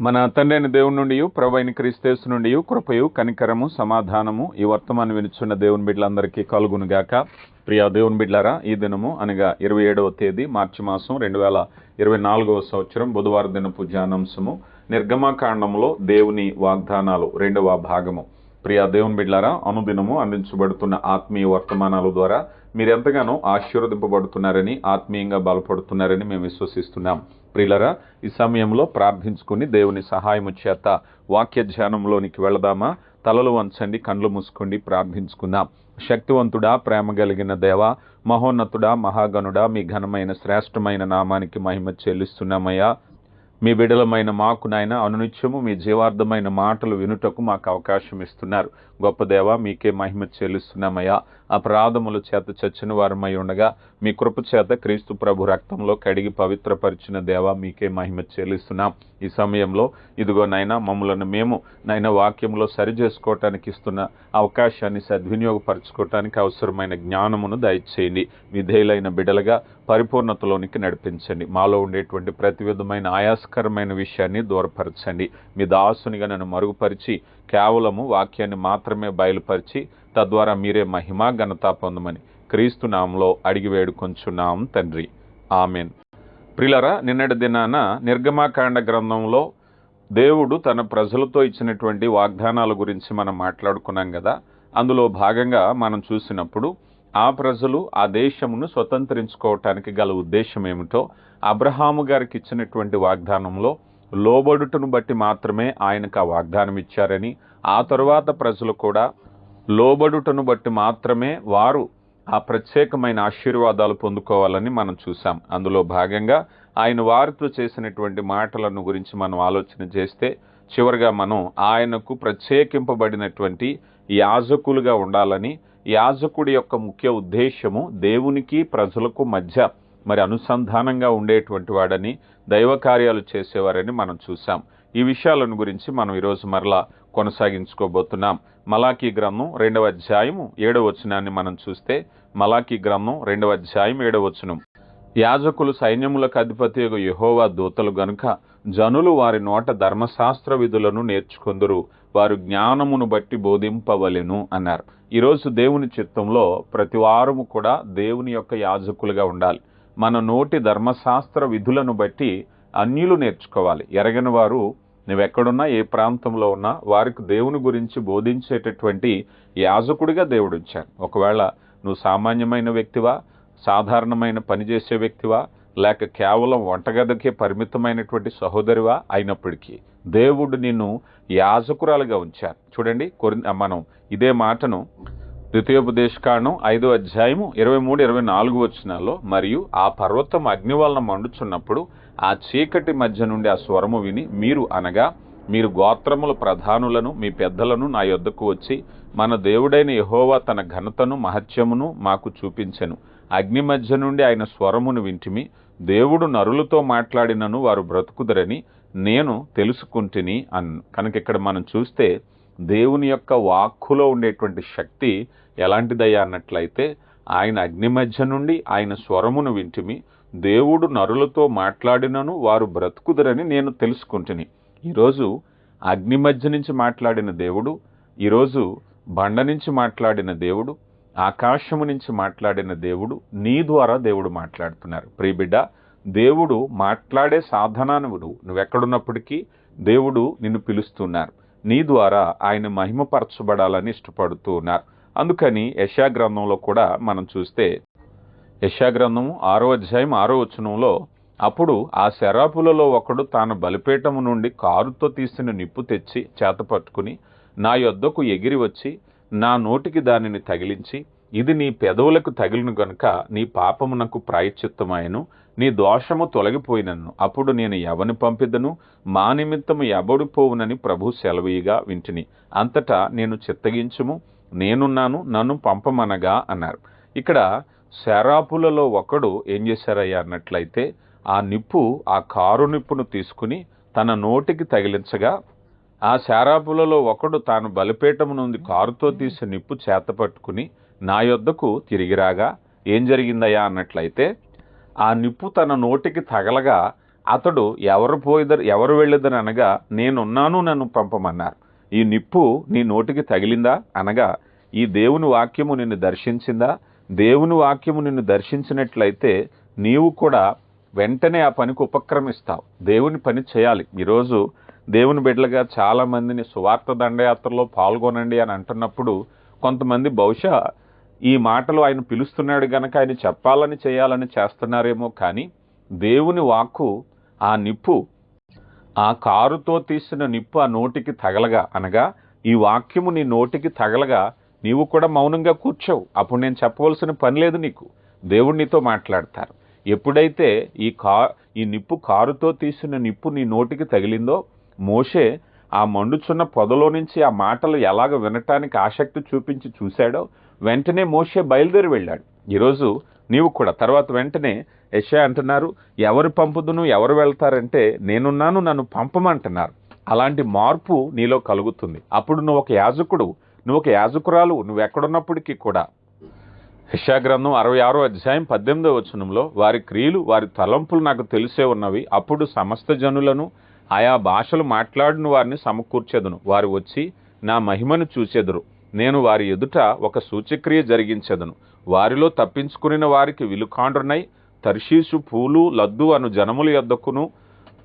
మన తండ్రైన దేవుని నుండి ప్రభైన క్రీస్తేసు నుండి కృపయు కనికరము సమాధానము ఈ వర్తమానం వినుచున్న దేవుని బిడ్డలందరికీ కలుగునుగాక. ప్రియా దేవుని బిడ్డలారా ఈ దినము అనగా ఇరవై ఏడవ తేదీ మార్చి మాసం రెండు వేల ఇరవై నాలుగవ సంవత్సరం బుధవారం దినపు ధ్యానాంశము నిర్గమాకాండంలో దేవుని వాగ్దానాలు రెండవ భాగము. ప్రియా దేవుని బిడ్డలారా అనుదినము అందించబడుతున్న ఆత్మీయ వర్తమానాల ద్వారా మీరు ఎంతగానో ఆశీర్వదింపబడుతున్నారని ఆత్మీయంగా బలపడుతున్నారని మేము విశ్వసిస్తున్నాం. ప్రిలరా ఈ సమయంలో ప్రార్థించుకుని దేవుని సహాయము చేత వాక్య ధ్యానంలోనికి వెళదామా? తలలు వంచండి కండ్లు మూసుకోండి ప్రార్థించుకుందాం. శక్తివంతుడా ప్రేమ కలిగిన దేవ మహోన్నతుడా మహాగణుడా మీ ఘనమైన శ్రేష్టమైన నామానికి మహిమ చెల్లిస్తున్నామయ్యా. మీ బిడలమైన మాకు నాయన అనునిత్యము మీ జీవార్థమైన మాటలు వినుటకు మాకు అవకాశం ఇస్తున్నారు. గొప్ప దేవ మీకే మహిమ చెల్లిస్తున్నామయ్యా. అపరాధముల చేత చచ్చిన వారమై ఉండగా మీ కృప చేత క్రీస్తు ప్రభు రక్తంలో కడిగి పవిత్రపరిచిన దేవ మీకే మహిమ చెల్లిస్తున్నాం. ఈ సమయంలో ఇదిగో నైనా మమ్మలను మేము నైనా వాక్యంలో సరి చేసుకోవటానికి ఇస్తున్న అవకాశాన్ని సద్వినియోగపరచుకోవటానికి అవసరమైన జ్ఞానమును దయచేయండి. విధేయులైన బిడలుగా పరిపూర్ణతలోనికి నడిపించండి. మాలో ఉండేటువంటి ప్రతి విధమైన ఆయాస్కరమైన విషయాన్ని దూరపరచండి. మీ దాసునిగా నన్ను మరుగుపరిచి కేవలము వాక్యాన్ని మాత్రమే బయలుపరిచి తద్వారా మీరే మహిమ ఘనత పొందమని క్రీస్తు నామంలో అడిగి వేడుకొంచున్నాం తండ్రి. ఆమెన్. ప్రిలరా నిన్నటి దినాన నిర్గమాకాండ గ్రంథంలో దేవుడు తన ప్రజలతో ఇచ్చినటువంటి వాగ్దానాల గురించి మనం మాట్లాడుకున్నాం కదా అందులో భాగంగా మనం చూసినప్పుడు ఆ ప్రజలు ఆ దేశమును స్వతంత్రించుకోవటానికి గల ఉద్దేశం ఏమిటో అబ్రహాము గారికి ఇచ్చినటువంటి వాగ్దానంలో లోబడుటను బట్టి మాత్రమే ఆయనకు ఆ వాగ్దానం ఇచ్చారని ఆ తరువాత ప్రజలు కూడా లోబడుటను బట్టి మాత్రమే వారు ఆ ప్రత్యేకమైన ఆశీర్వాదాలు పొందుకోవాలని మనం చూసాం అందులో భాగంగా ఆయన వారితో చేసినటువంటి మాటలను గురించి మనం ఆలోచన చేస్తే చివరిగా మనం ఆయనకు ప్రత్యేకింపబడినటువంటి యాజకులుగా ఉండాలని యాజకుడి యొక్క ముఖ్య ఉద్దేశము దేవునికి ప్రజలకు మధ్య మరి అనుసంధానంగా ఉండేటువంటి వాడని దైవ కార్యాలు చేసేవారని మనం చూసాం ఈ విషయాలను గురించి మనం ఈరోజు మరలా కొనసాగించుకోబోతున్నాం. మలాఖీ గ్రంథం రెండవ అధ్యాయము ఏడవ వచనాన్ని మనం చూస్తే మలాఖీ గ్రంథం రెండవ అధ్యాయం ఏడవ వచనం. యాజకులు సైన్యములకు అధిపతి యహోవా దూతలు గనుక జనులు వారి నోట ధర్మశాస్త్ర విధులను నేర్చుకుందరు వారు జ్ఞానమును బట్టి బోధింపవలెను అన్నారు. ఈరోజు దేవుని చిత్తంలో ప్రతి వారము కూడా దేవుని యొక్క యాజకులుగా ఉండాలి. మన నోటి ధర్మశాస్త్ర విధులను బట్టి అన్యులు నేర్చుకోవాలి. ఎరగని వారు నువ్వెక్కడున్నా ఏ ప్రాంతంలో ఉన్నా వారికి దేవుని గురించి బోధించేటటువంటి యాజకుడిగా దేవుడు ఇచ్చాను ఒకవేళ నువ్వు సామాన్యమైన వ్యక్తివా సాధారణమైన పనిచేసే వ్యక్తివా లేక కేవలం వంటగదికే పరిమితమైనటువంటి సహోదరివా అయినప్పటికీ దేవుడు నిన్ను యాజకురాలుగా ఉంచారు చూడండి కొరి మనం ఇదే మాటను ద్వితీయోపదేశకాండం ఐదో అధ్యాయము ఇరవై మూడు ఇరవై నాలుగు వచ్చినాల్లో మరియు ఆ పర్వతం అగ్ని వలన మండుచున్నప్పుడు ఆ చీకటి మధ్య నుండి ఆ స్వరము విని మీరు అనగా మీరు గోత్రముల ప్రధానులను మీ పెద్దలను నా యొద్దకు వచ్చి మన దేవుడైన యహోవా తన ఘనతను మహత్యమును మాకు చూపించెను. అగ్ని మధ్య నుండి ఆయన స్వరమును వింటిమి. దేవుడు నరులతో మాట్లాడినను వారు బ్రతుకుదరని నేను తెలుసుకుంటుని అన్ కనుక ఇక్కడ మనం చూస్తే దేవుని యొక్క వాక్కులో ఉండేటువంటి శక్తి ఎలాంటిదయ్యా అన్నట్లయితే ఆయన అగ్ని మధ్య నుండి ఆయన స్వరమును వింటిమి దేవుడు నరులతో మాట్లాడినను వారు బ్రతుకుదరని నేను తెలుసుకుంటుని. ఈరోజు అగ్ని మధ్య నుంచి మాట్లాడిన దేవుడు ఈరోజు బండ నుంచి మాట్లాడిన దేవుడు ఆకాశము నుంచి మాట్లాడిన దేవుడు నీ ద్వారా దేవుడు మాట్లాడుతున్నారు. ప్రియబిడ్డ దేవుడు మాట్లాడే సాధనానుడు నువ్వెక్కడున్నప్పటికీ దేవుడు నిన్ను పిలుస్తున్నారు. నీ ద్వారా ఆయన మహిమపరచబడాలని ఇష్టపడుతూ ఉన్నారు. అందుకని యశాగ్రంథంలో కూడా మనం చూస్తే యశాగ్రంథము ఆరో అధ్యాయం ఆరో వచనంలో అప్పుడు ఆ శరాపులలో ఒకడు తాను బలిపీఠము నుండి కారుతో తీసిన నిప్పు తెచ్చి చేత పట్టుకుని నా యొద్దకు ఎగిరి వచ్చి నా నోటికి దానిని తగిలించి ఇది నీ పెదవులకు తగిలిన గనుక నీ పాపమునకు ప్రాయచిత్తమాయను నీ దోషము తొలగిపోయినను. అప్పుడు నేను ఎవని పంపిదను? మా నిమిత్తము ఎవడిపోవునని ప్రభు సెలవీగా వింటిని. అంతటా నేను చిత్తగించుము నేనున్నాను నన్ను పంపమనగా అన్నారు. ఇక్కడ శరాపులలో ఒకడు ఏం చేశారయ్యా అన్నట్లయితే ఆ నిప్పు ఆ కారు నిప్పును తీసుకుని తన నోటికి తగిలించగా ఆ శారాపులలో ఒకడు తాను బలిపేటము నుండి కారుతో తీసి నిప్పు చేత పట్టుకుని నా యొద్దకు తిరిగిరాగా ఏం జరిగిందయ్యా? అన్నట్లయితే ఆ నిప్పు తన నోటికి తగలగా అతడు ఎవరు పోయిదరు ఎవరు వెళ్ళదని అనగా నేనున్నాను నన్ను పంపమన్నారు. ఈ నిప్పు నీ నోటికి తగిలిందా? అనగా ఈ దేవుని వాక్యము నిన్ను దర్శించిందా? దేవుని వాక్యము నిన్ను దర్శించినట్లయితే నీవు కూడా వెంటనే ఆ పనికి ఉపక్రమిస్తావు. దేవుని పని చేయాలి. ఈరోజు దేవుని బిడ్డలుగా చాలా మందిని సువార్త దండయాత్రలో పాల్గొనండి అని అంటున్నప్పుడు కొంతమంది బహుశా ఈ మాటలు ఆయన పిలుస్తున్నాడు గనక ఆయన చెప్పాలని చేయాలని చేస్తున్నారేమో కానీ దేవుని వాక్కు ఆ నిప్పు ఆ కారుతో తీసిన నిప్పు ఆ నోటికి తగలగా అనగా ఈ వాక్యము నీ నోటికి తగలగా నీవు కూడా మౌనంగా కూర్చోవు. అప్పుడు నేను చెప్పవలసిన పని లేదు నీకు. దేవుడు నీతో మాట్లాడతారు. ఎప్పుడైతే ఈ కా ఈ నిప్పు కారుతో తీసిన నిప్పు నీ నోటికి తగిలిందో మోషే ఆ మండుచున్న పొదలో నుంచి ఆ మాటలు ఎలాగ వినటానికి ఆసక్తి చూపించి చూశాడో వెంటనే మోషే బయలుదేరి వెళ్ళాడు. ఈరోజు నీవు కూడా తర్వాత వెంటనే యశా అంటున్నారు ఎవరు పంపుదును ఎవరు వెళ్తారంటే నేనున్నాను నన్ను పంపమంటున్నారు. అలాంటి మార్పు నీలో కలుగుతుంది. అప్పుడు నువ్వు ఒక యాజకుడు నువ్వు ఒక యాజకురాలు నువ్వు ఎక్కడున్నప్పటికీ కూడా. గ్రంథం అరవై ఆరో అధ్యాయం పద్దెనిమిదో వచనంలో వారి క్రియలు వారి తలంపులు నాకు తెలిసే ఉన్నవి. అప్పుడు సమస్త జనులను ఆయా భాషలు మాట్లాడిన వారిని సమకూర్చెదను. వారు వచ్చి నా మహిమను చూచెదరు. నేను వారి ఎదుట ఒక సూచక్రియ జరిగించెదను. వారిలో తప్పించుకుని వారికి విలుకాండ్రునై తర్షీసు పూలు లద్దు అను జనముల యొద్దకును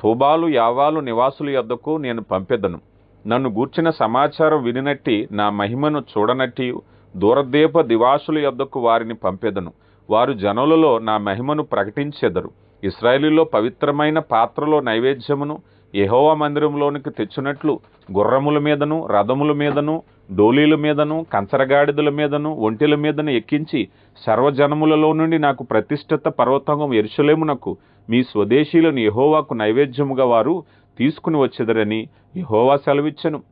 తోబాలు యావాలు నివాసుల యొద్దకు నేను పంపెదను. నన్ను గూర్చిన సమాచారం వినినట్టి నా మహిమను చూడనట్టి దూరదీప దివాసుల యొద్దకు వారిని పంపెదను. వారు జనులలో నా మహిమను ప్రకటించెదరు. ఇస్రాయేలీలో పవిత్రమైన పాత్రలో నైవేద్యమును యహోవ మందిరంలోనికి తెచ్చినట్లు గుర్రముల మీదను రథముల మీదను డోలీల మీదను కంచరగాడిదల మీదను ఒంటెల మీదను ఎక్కించి సర్వజనములలో నుండి నాకు ప్రతిష్ఠిత పర్వతంగం ఎరుసలేమునకు మీ స్వదేశీలను యహోవాకు నైవేద్యముగా వారు తీసుకుని వచ్చెదరని యహోవా సెలవిచ్చెను.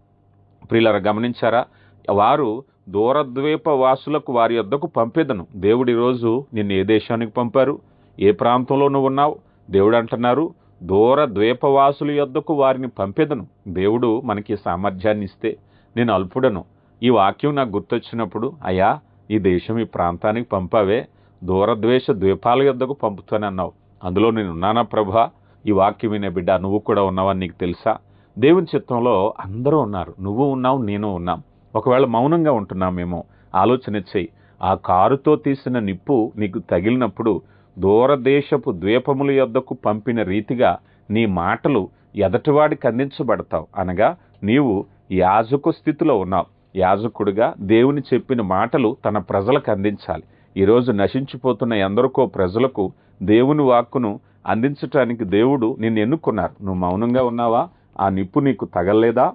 ప్రియులర గమనించారా? వారు దూరద్వీప వాసులకు వారి యొద్దకు పంపేదను. దేవుడి రోజు నిన్ను ఏ దేశానికి పంపారు? ఏ ప్రాంతంలో నువ్వు ఉన్నావు? దేవుడు అంటున్నారు దూర ద్వీపవాసుల యొద్దకు వారిని పంపేదను. దేవుడు మనకి సామర్థ్యాన్ని ఇస్తే నేను అల్పుడను. ఈ వాక్యం నాకు గుర్తొచ్చినప్పుడు అయ్యా ఈ దేశం ఈ ప్రాంతానికి పంపావే. దూరద్వేష ద్వీపాల యొద్దకు పంపుతానన్నావు అందులో నేను ఉన్నానా ప్రభా? ఈ వాక్యం వినే బిడ్డ నువ్వు కూడా ఉన్నావని నీకు తెలుసా? దేవుని చిత్తంలో అందరూ ఉన్నారు. నువ్వు ఉన్నావు నేను ఉన్నాం. ఒకవేళ మౌనంగా ఉంటున్నామేమో ఆలోచన చేయి ఆ కారుతో తీసిన నిప్పు నీకు తగిలినప్పుడు దూరదేశపు ద్వీపముల యొద్దకు పంపిన రీతిగా నీ మాటలు ఎదటివాడికి అందించబడతావు. అనగా నీవు యాజకు స్థితిలో ఉన్నావు యాజకుడిగా దేవుని చెప్పిన మాటలు తన ప్రజలకు అందించాలి. ఈరోజు నశించిపోతున్న ఎందరికో ప్రజలకు దేవుని వాక్కును అందించటానికి దేవుడు నిన్ను ఎన్నుకున్నారు. నువ్వు మౌనంగా ఉన్నావా? ఆ నిప్పు నీకు తగలేదా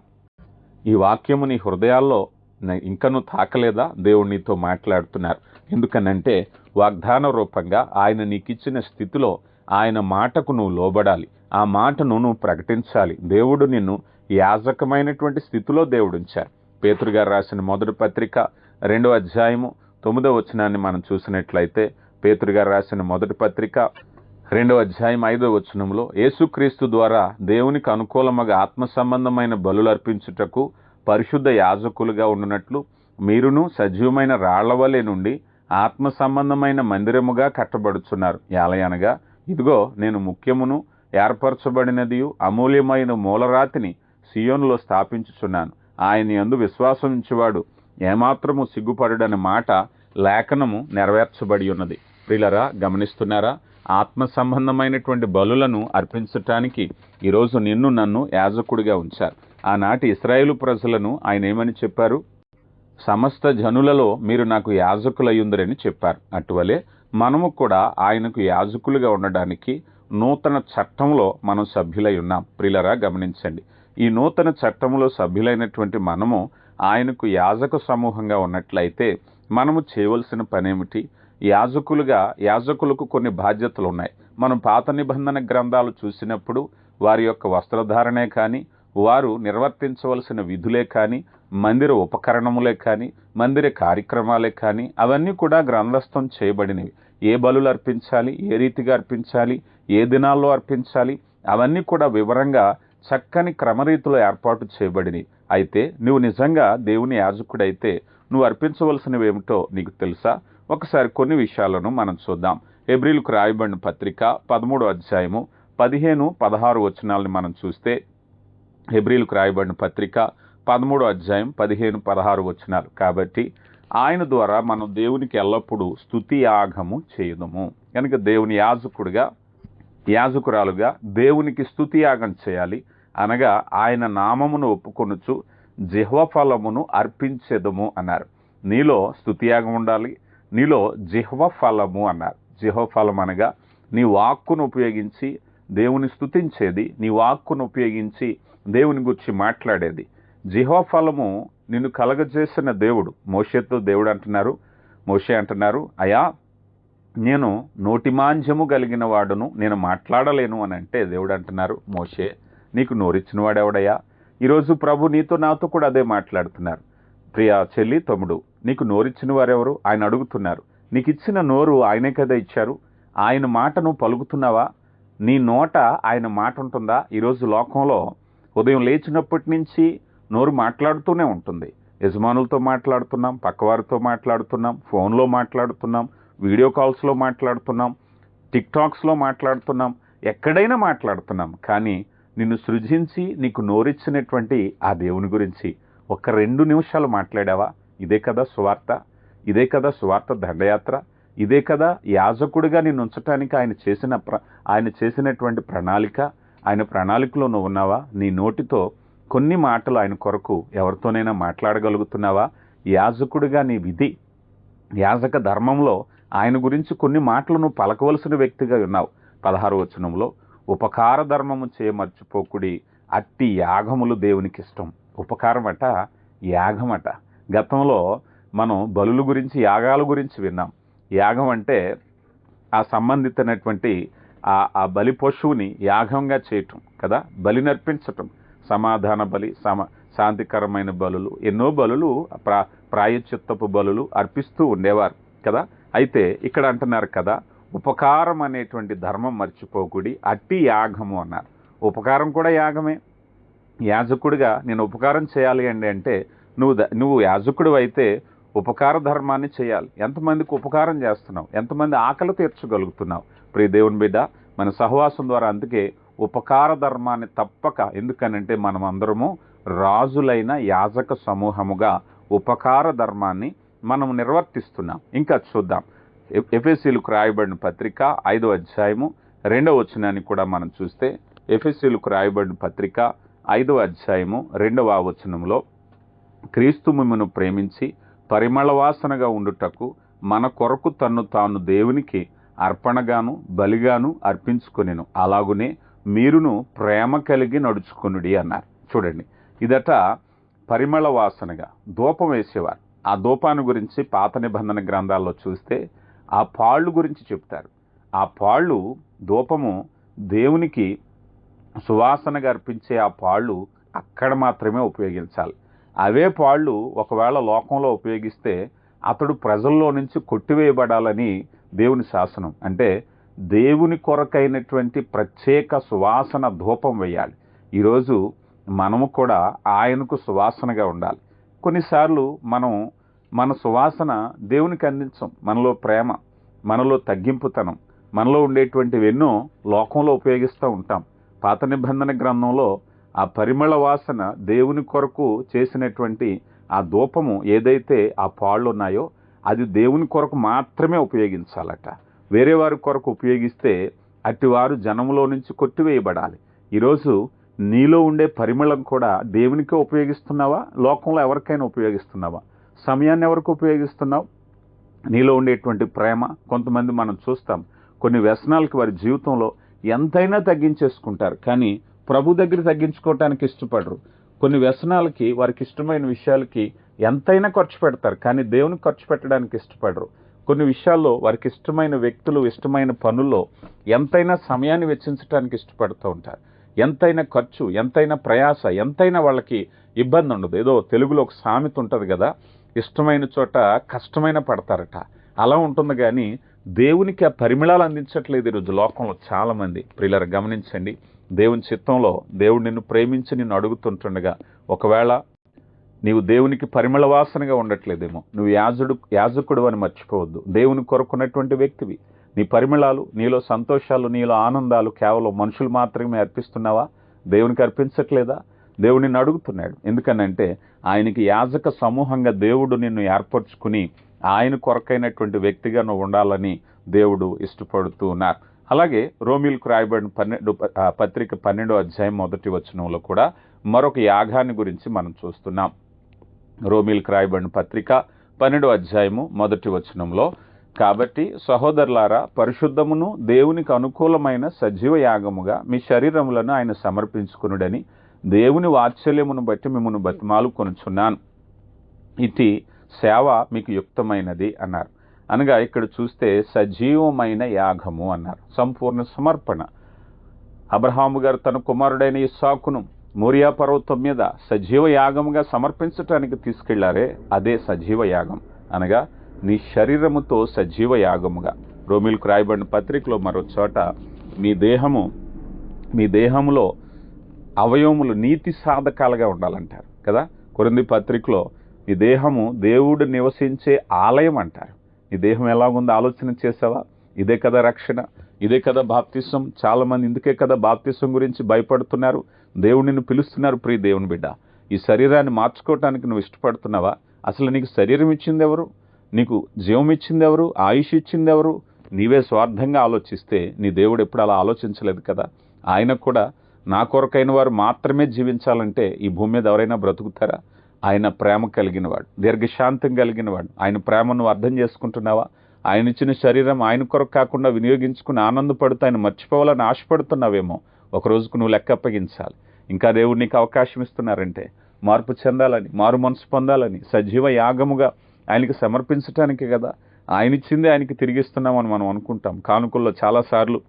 ఈ వాక్యము నీ హృదయాల్లో ఇంకనూ తాకలేదా? దేవుడు నీతో మాట్లాడుతున్నారు. ఎందుకనంటే వాగ్దాన రూపంగా ఆయన నీకిచ్చిన స్థితిలో ఆయన మాటకు నువ్వు లోబడాలి. ఆ మాటను నువ్వు ప్రకటించాలి. దేవుడు నిన్ను యాజకమైనటువంటి స్థితిలో దేవుడు ఉంచారు పేతురు రాసిన మొదటి పత్రిక రెండో అధ్యాయము తొమ్మిదో వచనాన్ని మనం చూసినట్లయితే పేతృగారు రాసిన మొదటి పత్రిక రెండవ అధ్యాయం ఐదవ వచనంలో యేసుక్రీస్తు ద్వారా దేవునికి అనుకూలముగా ఆత్మ సంబంధమైన బలులు అర్పించుటకు పరిశుద్ధ యాజకులుగా ఉండునట్లు మీరును సజీవమైన రాళ్ళవలే నుండి ఆత్మ సంబంధమైన మందిరముగా కట్టబడుచున్నారు. యాలయనగా ఇదిగో నేను ముఖ్యమును ఏర్పరచబడినది అమూల్యమైన మూలరాతిని సియోనులో స్థాపించుచున్నాను. ఆయన యందు విశ్వాసం ఉంచేవాడు. ఏమాత్రము సిగ్గుపడని మాట లేఖనము నెరవేర్చబడి ఉన్నది. ప్రిలరా గమనిస్తున్నారా? ఆత్మ సంబంధమైనటువంటి బలులను అర్పించటానికి ఈరోజు నిన్ను నన్ను యాజకుడిగా ఉంచారు. ఆనాటి ఇస్రాయేలు ప్రజలను ఆయన ఏమని చెప్పారు? సమస్త జనులలో మీరు నాకు యాజకులయ్యుందరని చెప్పారు. అటువలే మనము కూడా ఆయనకు యాజకులుగా ఉండడానికి నూతన చట్టంలో మనం సభ్యులై ఉన్నాం. ప్రిలరా గమనించండి. ఈ నూతన చట్టంలో సభ్యులైనటువంటి మనము ఆయనకు యాజక సమూహంగా ఉన్నట్లయితే మనము చేయవలసిన పనేమిటి? యాజకులుగా యాజకులకు కొన్ని బాధ్యతలు ఉన్నాయి. మనం పాత నిబంధన గ్రంథాలు చూసినప్పుడు వారి యొక్క వస్త్రధారణే కానీ వారు నిర్వర్తించవలసిన విధులే కానీ మందిర ఉపకరణములే కానీ మందిర కార్యక్రమాలే కానీ అవన్నీ కూడా గ్రంథస్థం చేయబడినవి. ఏ బలులు అర్పించాలి ఏ రీతిగా అర్పించాలి ఏ దినాల్లో అర్పించాలి అవన్నీ కూడా వివరంగా చక్కని క్రమరీతిలో ఏర్పాటు చేయబడినవి. అయితే నువ్వు నిజంగా దేవుని యాజకుడైతే నువ్వు అర్పించవలసినవి ఏమిటో నీకు తెలుసా? ఒకసారి కొన్ని విషయాలను మనం చూద్దాం. ఎబ్రిల్కు రాయబడిన పత్రిక పదమూడో అధ్యాయము పదిహేను పదహారు వచనాలని మనం చూస్తే ఎబ్రిల్కు రాయబడిన పత్రిక పదమూడో అధ్యాయం పదిహేను పదహారు వచనాలు. కాబట్టి ఆయన ద్వారా మనం దేవునికి ఎల్లప్పుడూ స్థుతి యాగము చేయదము. కనుక దేవుని యాజకుడిగా యాజకురాలుగా దేవునికి స్థుతి యాగం చేయాలి. అనగా ఆయన నామమును ఒప్పుకొనుచు జిహ్వఫలమును అర్పించెదము అన్నారు. నీలో స్థుతియాగం ఉండాలి నీలో జిహ్వ ఫలము అన్నారు. జిహ్వఫలం అనగా నీ వాక్కును ఉపయోగించి దేవుని స్థుతించేది నీ వాక్కును ఉపయోగించి దేవుని గురించి మాట్లాడేది. జిహ్వ ఫలము నిన్ను కలగజేసిన దేవుడు మోషేతో దేవుడు అంటున్నారు. మోషే అంటున్నారు అయా నేను నోటిమాంజము కలిగిన వాడును నేను మాట్లాడలేను అని అంటే దేవుడు అంటున్నారు మోషే. నీకు నోరిచ్చిన వాడెవడయ్యా? ఈరోజు ప్రభు నీతో నాతో కూడా అదే మాట్లాడుతున్నారు. ప్రియా చెల్లి తమ్ముడు నీకు నోరిచ్చిన వారెవరు? ఆయన అడుగుతున్నారు. నీకు ఇచ్చిన నోరు ఆయనే కదా ఇచ్చారు? ఆయన మాటను పలుకుతున్నావా? నీ నోట ఆయన మాట ఉంటుందా ఈరోజు లోకంలో ఉదయం లేచినప్పటి నుంచి నోరు మాట్లాడుతూనే ఉంటుంది. యజమానులతో మాట్లాడుతున్నాం పక్కవారితో మాట్లాడుతున్నాం ఫోన్లో మాట్లాడుతున్నాం వీడియో కాల్స్లో మాట్లాడుతున్నాం టిక్టాక్స్లో మాట్లాడుతున్నాం ఎక్కడైనా మాట్లాడుతున్నాం. కానీ నిన్ను సృజించి నీకు నోరిచ్చినటువంటి ఆ దేవుని గురించి ఒక రెండు నిమిషాలు మాట్లాడావా? ఇదే కదా సువార్త. ఇదే కదా సువార్త దండయాత్ర. ఇదే కదా యాజకుడిగా నిన్ను ఉంచటానికి ఆయన చేసిన ప్ర ఆయన చేసినటువంటి ప్రణాళిక. ఆయన ప్రణాళికలో నువ్వు ఉన్నావా? నీ నోటితో కొన్ని మాటలు ఆయన కొరకు ఎవరితోనైనా మాట్లాడగలుగుతున్నావా? యాజకుడిగా నీ విధి యాజక ధర్మంలో ఆయన గురించి కొన్ని మాటలు నువ్వు పలకవలసిన వ్యక్తిగా ఉన్నావు. పదహారు వచనంలో ఉపకార ధర్మము చేయమర్చిపోకుడి అట్టి యాగములు దేవునికి ఇష్టం ఉపకారం అట యాగం అట గతంలో మనం బలుల గురించి యాగాల గురించి విన్నాం. యాగం అంటే ఆ సంబంధితమైనటువంటి ఆ ఆ బలి పశువుని యాగంగా చేయటం కదా బలి నర్పించటం. సమాధాన బలి సమ శాంతికరమైన బలులు ఎన్నో బలులు ప్రా ప్రాయచిత్తపు బలులు అర్పిస్తూ ఉండేవారు కదా. అయితే ఇక్కడ అంటున్నారు కదా ఉపకారం అనేటువంటి ధర్మం మర్చిపోకుడి అట్టి యాగము అన్నారు. ఉపకారం కూడా యాగమే. యాజకుడిగా నేను ఉపకారం చేయాలి అండి అంటే నువ్వు ద- నువ్వు యాజకుడు అయితే ఉపకార ధర్మాన్ని చేయాలి. ఎంతమందికి ఉపకారం చేస్తున్నావు? ఎంతమంది ఆకలి తీర్చగలుగుతున్నావు? ప్రియ దేవుని బిడ్డ మన సహవాసం ద్వారా అందుకే ఉపకార ధర్మాన్ని తప్పక ఎందుకనంటే మనం అందరము రాజులైన యాజక సమూహముగా ఉపకార ధర్మాన్ని మనం నిర్వర్తిస్తున్నాం. ఇంకా చూద్దాం. ఎఫ్ఎస్సీలకు రాయబడిన పత్రిక ఐదో అధ్యాయము రెండవ వచనాన్ని కూడా మనం చూస్తే ఎఫ్ఎస్సీలకు రాయబడిన పత్రిక ఐదవ అధ్యాయము రెండవ వచనంలో క్రీస్తు మిమ్మను ప్రేమించి పరిమళ వాసనగా ఉండుటకు మన కొరకు తన్ను తాను దేవునికి అర్పణగాను బలిగాను అర్పించుకునేను. అలాగునే మీరును ప్రేమ కలిగి నడుచుకునుడి అన్నారు. చూడండి ఇదట పరిమళ వాసనగా ధూపం వేసేవారు. ఆ ధూపాన్ని గురించి పాత నిబంధన గ్రంథాల్లో చూస్తే ఆ పాళ్ళు గురించి చెప్తారు. ఆ పాళ్ళు ధూపము దేవునికి సువాసనగా అర్పించే ఆ పాళ్ళు అక్కడ మాత్రమే ఉపయోగించాలి. అవే పాళ్ళు ఒకవేళ లోకంలో ఉపయోగిస్తే అతడు ప్రజల్లో నుంచి కొట్టివేయబడాలని దేవుని శాసనం. అంటే దేవుని కొరకైనటువంటి ప్రత్యేక సువాసన ధూపం వేయాలి. ఈరోజు మనము కూడా ఆయనకు సువాసనగా ఉండాలి. కొన్నిసార్లు మనం మన సువాసన దేవునికి అందించం. మనలో ప్రేమ మనలో తగ్గింపుతనం మనలో ఉండేటువంటివి ఎన్నో లోకంలో ఉపయోగిస్తూ ఉంటాం. పాత నిబంధన గ్రంథంలో ఆ పరిమళ వాసన దేవుని కొరకు చేసినటువంటి ఆ ధూపము ఏదైతే ఆ పాళ్ళు ఉన్నాయో అది దేవుని కొరకు మాత్రమే ఉపయోగించాలట. వేరే వారి కొరకు ఉపయోగిస్తే అట్టివారు జనములో నుంచి కొట్టివేయబడాలి. ఈరోజు నీలో ఉండే పరిమళం కూడా దేవునికే ఉపయోగిస్తున్నావా? లోకంలో ఎవరికైనా ఉపయోగిస్తున్నావా? సమయాన్ని ఎవరికి ఉపయోగిస్తున్నావు? నీలో ఉండేటువంటి ప్రేమ కొంతమంది మనం చూస్తాం. కొన్ని వ్యసనాలకి వారి జీవితంలో ఎంతైనా తగ్గించేసుకుంటారు. కానీ ప్రభు దగ్గర తగ్గించుకోవటానికి ఇష్టపడరు. కొన్ని వ్యసనాలకి వారికి ఇష్టమైన విషయాలకి ఎంతైనా ఖర్చు పెడతారు. కానీ దేవునికి ఖర్చు పెట్టడానికి ఇష్టపడరు. కొన్ని విషయాల్లో వారికి ఇష్టమైన వ్యక్తులు ఇష్టమైన పనుల్లో ఎంతైనా సమయాన్ని వెచ్చించడానికి ఇష్టపడుతూ ఉంటారు. ఎంతైనా ఖర్చు ఎంతైనా ప్రయాస ఎంతైనా వాళ్ళకి ఇబ్బంది ఉండదు. ఏదో తెలుగులో ఒక సామెత ఉంటుంది కదా ఇష్టమైన చోట కష్టమైన పడతారట. అలా ఉంటుంది కానీ దేవునికి ఆ పరిమళాలు అందించట్లేదు ఈరోజు లోకంలో చాలామంది. ప్రియులరు గమనించండి. దేవుని చిత్తంలో దేవుడు నిన్ను ప్రేమించి నిన్ను అడుగుతుంటుండగా ఒకవేళ నీవు దేవునికి పరిమళ వాసనగా ఉండట్లేదేమో నువ్వు యాజుడు యాజకుడు అని మర్చిపోవద్దు. దేవుని కొరకున్నటువంటి వ్యక్తివి. నీ పరిమళాలు నీలో సంతోషాలు నీలో ఆనందాలు కేవలం మనుషులు మాత్రమే అర్పిస్తున్నావా? దేవునికి అర్పించట్లేదా? దేవుడు నిన్ను అడుగుతున్నాడు. ఎందుకనంటే ఆయనకి యాజక సమూహంగా దేవుడు నిన్ను ఏర్పరచుకుని ఆయన కొరకైనటువంటి వ్యక్తిగా నువ్వు ఉండాలని దేవుడు ఇష్టపడుతూ ఉన్నారు అలాగే రోమిల్కు రాయబడిన పన్నెండు పత్రిక పన్నెండో అధ్యాయం మొదటి వచనంలో కూడా మరొక యాగాన్ని గురించి మనం చూస్తున్నాం. రోమిల్కు రాయబడిన పత్రిక పన్నెండో అధ్యాయము మొదటి వచనంలో కాబట్టి సహోదరులారా పరిశుద్ధమును దేవునికి అనుకూలమైన సజీవ యాగముగా మీ శరీరములను ఆయన సమర్పించుకునుడని దేవుని వాత్సల్యమును బట్టి మిమ్మల్ని బతిమాలు కొనుచున్నాను. ఇది సేవ మీకు యుక్తమైనది అన్నారు. అనగా ఇక్కడ చూస్తే సజీవమైన యాగము అన్నారు. సంపూర్ణ సమర్పణ. అబ్రహాము గారు తన కుమారుడైన ఇస్సాకును మోరియా పర్వతం మీద సజీవ యాగముగా సమర్పించటానికి తీసుకెళ్ళారే అదే సజీవ యాగం. అనగా నీ శరీరముతో సజీవ యాగముగా. రోమిల్కు రాయబడిన పత్రికలో మరో చోట మీ దేహము మీ దేహములో అవయవములు నీతి సాధకాలుగా ఉండాలంటారు కదా? కొరింది పత్రికలో ఈ దేహము దేవుడు నివసించే ఆలయం అంటారు. ఈ దేహం ఎలాగుందో? ఆలోచన చేసావా? ఇదే కదా రక్షణ ఇదే కదా బాప్తిసం. చాలామంది ఇందుకే కదా బాప్తిసం గురించి భయపడుతున్నారు. దేవుడిని పిలుస్తున్నారు ప్రియ దేవుని బిడ్డ. ఈ శరీరాన్ని మార్చుకోవటానికి నువ్వు ఇష్టపడుతున్నావా? అసలు నీకు శరీరం ఇచ్చింది ఎవరు? నీకు జీవం ఇచ్చింది ఎవరు? ఆయుష్ ఇచ్చింది ఎవరు? నీవే స్వార్థంగా ఆలోచిస్తే నీ దేవుడు ఎప్పుడు అలా ఆలోచించలేదు కదా? ఆయన కూడా నా కొరకైన వారు మాత్రమే జీవించాలంటే ఈ భూమి మీద ఎవరైనా బ్రతుకుతారా? ఆయన ప్రేమ కలిగిన వాడు దీర్ఘశాంతం కలిగిన వాడు ఆయన ప్రేమను అర్థం చేసుకుంటున్నావా? ఆయన ఇచ్చిన శరీరం ఆయన కొరకు కాకుండా వినియోగించుకుని ఆనందపడుతూ ఆయన మర్చిపోవాలని ఆశపడుతున్నావేమో? ఒక రోజుకు నువ్వు లెక్క అప్పగించాలి. ఇంకా దేవుడు నీకు అవకాశం ఇస్తున్నారంటే మార్పు చెందాలని మారు మనసు పొందాలని సజీవ యాగముగా ఆయనకి సమర్పించటానికి కదా. ఆయన ఇచ్చింది ఆయనకి తిరిగిస్తున్నామని మనం అనుకుంటాం. కానుకల్లో చాలాసార్లు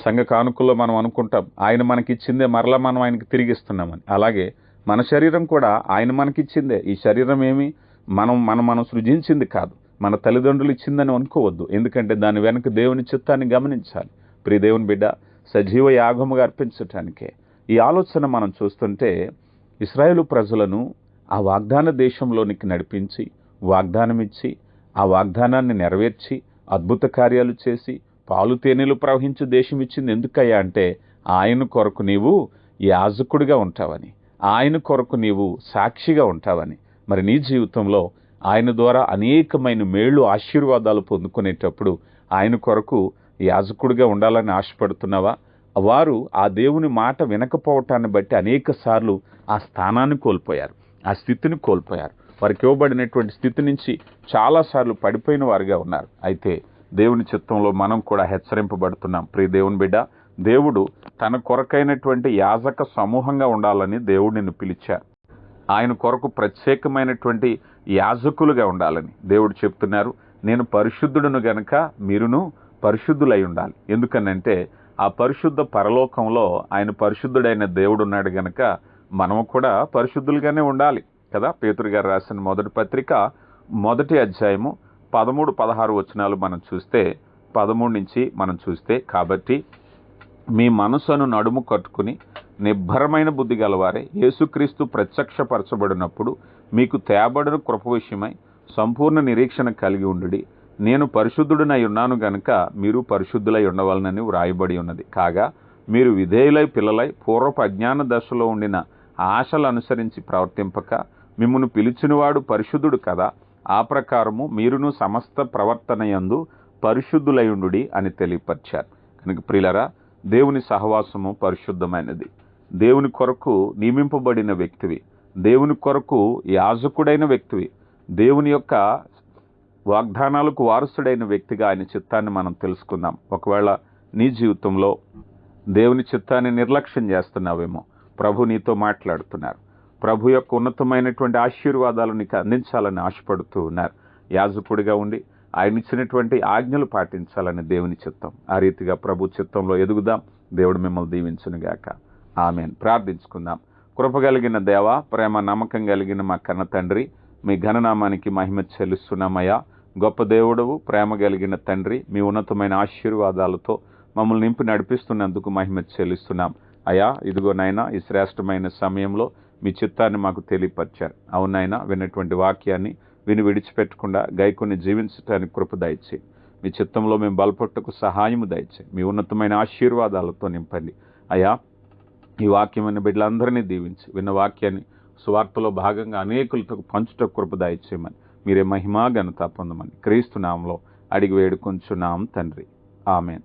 సంఘ కానుకల్లో మనం అనుకుంటాం ఆయన మనకిచ్చిందే మరలా మనం ఆయనకి తిరిగిస్తున్నామని. అలాగే మన శరీరం కూడా ఆయన మనకిచ్చిందే. ఈ శరీరం ఏమి మనం మనం మనం సృజించింది కాదు. మన తల్లిదండ్రులు ఇచ్చిందని అనుకోవద్దు. ఎందుకంటే దాని వెనక దేవుని చిత్తాన్ని గమనించాలి. ప్రియ దేవుని బిడ్డ సజీవ యాగముగా అర్పించటానికే. ఈ ఆలోచన మనం చూస్తుంటే ఇస్రాయేలు ప్రజలను ఆ వాగ్దాన దేశంలోనికి నడిపించి వాగ్దానం ఇచ్చి ఆ వాగ్దానాన్ని నెరవేర్చి అద్భుత కార్యాలు చేసి పాలు తేనెలు ప్రవహించు దేశం ఇచ్చింది ఎందుకయ్యా అంటే ఆయన కొరకు నీవు యాజకుడిగా ఉంటావని ఆయన కొరకు నీవు సాక్షిగా ఉంటావని. మరి నీ జీవితంలో ఆయన ద్వారా అనేకమైన మేళ్ళు ఆశీర్వాదాలు పొందుకునేటప్పుడు ఆయన కొరకు యాజకుడిగా ఉండాలని ఆశపడుతున్నావా? వారు ఆ దేవుని మాట వినకపోవటాన్ని బట్టి అనేక సార్లు ఆ స్థానాన్ని కోల్పోయారు ఆ స్థితిని కోల్పోయారు. వారికి ఇవ్వబడినటువంటి స్థితి నుంచి చాలాసార్లు పడిపోయిన వారుగా ఉన్నారు. అయితే దేవుని చిత్తంలో మనం కూడా హెచ్చరింపబడుతున్నాం. ప్రియ దేవుని బిడ్డ దేవుడు తన కొరకైనటువంటి యాజక సమూహంగా ఉండాలని దేవుడు నిన్ను పిలిచారు. ఆయన కొరకు ప్రత్యేకమైనటువంటి యాజకులుగా ఉండాలని దేవుడు చెప్తున్నారు. నేను పరిశుద్ధుడును గనక మీరును పరిశుద్ధులై ఉండాలి. ఎందుకనంటే ఆ పరిశుద్ధ పరలోకంలో ఆయన పరిశుద్ధుడైన దేవుడు ఉన్నాడు గనక మనము కూడా పరిశుద్ధులుగానే ఉండాలి కదా? పేతురు గారు రాసిన మొదటి పత్రిక మొదటి అధ్యాయము పదమూడు పదహారు వచనాలు మనం చూస్తే పదమూడు నుంచి మనం చూస్తే కాబట్టి మీ మనసును నడుము కట్టుకుని నిబ్బరమైన బుద్ధి గలవారే యేసుక్రీస్తు ప్రత్యక్షపరచబడినప్పుడు మీకు తేబడిన కృప విషయమై సంపూర్ణ నిరీక్షణ కలిగి ఉండుడి. నేను పరిశుద్ధుడినై ఉన్నాను గనుక మీరు పరిశుద్ధులై ఉండవలనని వ్రాయబడి ఉన్నది. కాగా మీరు విధేయులై పిల్లలై పూర్వపు అజ్ఞాన దశలో ఉండిన ఆశలు అనుసరించి ప్రవర్తింపక మిమ్మల్ని పిలిచినవాడు పరిశుద్ధుడు కదా ఆ ప్రకారము మీరును సమస్త ప్రవర్తన యందు పరిశుద్ధులయుండుడి అని తెలియపరిచారు. కనుక ప్రియులరా దేవుని సహవాసము పరిశుద్ధమైనది. దేవుని కొరకు నియమింపబడిన వ్యక్తివి. దేవుని కొరకు యాజకుడైన వ్యక్తివి. దేవుని యొక్క వాగ్దానాలకు వారసుడైన వ్యక్తిగా ఆయన చిత్తాన్ని మనం తెలుసుకుందాం. ఒకవేళ నీ జీవితంలో దేవుని చిత్తాన్ని నిర్లక్ష్యం చేస్తున్నావేమో ప్రభు నీతో మాట్లాడుతున్నారు. ప్రభు యొక్క ఉన్నతమైనటువంటి ఆశీర్వాదాలు నీకు అందించాలని ఆశపడుతూ ఉన్నారు. యాజకుడిగా ఉండి ఆయన ఇచ్చినటువంటి ఆజ్ఞలు పాటించాలని దేవుని చిత్తం. ఆ రీతిగా ప్రభు చిత్తంలో ఎదుగుదాం. దేవుడు మిమ్మల్ని దీవించునుగాక ఆమెన్. ప్రార్థించుకుందాం. కృప కలిగిన దేవ ప్రేమ నమ్మకం కలిగిన మా కన్న తండ్రి మీ ఘననామానికి మహిమ చెల్లిస్తున్నామయ్యా. గొప్ప దేవుడవు ప్రేమ కలిగిన తండ్రి మీ ఉన్నతమైన ఆశీర్వాదాలతో మమ్మల్ని నింపి నడిపిస్తున్నందుకు మహిమ చెల్లిస్తున్నాం. అయా ఇదిగో నాయనా ఈ శ్రేష్టమైన సమయంలో మీ చిత్తాన్ని మాకు తెలియపరిచారు. అవునైనా విన్నటువంటి వాక్యాన్ని విని విడిచిపెట్టకుండా గైకొని జీవించటానికి కృప దయచి మీ చిత్తంలో మేము బలపట్టుకు సహాయము దయచే మీ ఉన్నతమైన ఆశీర్వాదాలతో నింపండి. అయా ఈ వాక్యమైన బిడ్డలందరినీ దీవించి విన్న వాక్యాన్ని సువార్తలో భాగంగా అనేకులతో పంచుట కృప దయచేయమని మీరే మహిమా ఘనత పొందమని క్రీస్తు నామంలో అడిగి వేడుకొంచున్నాం తండ్రి. ఆమెన్.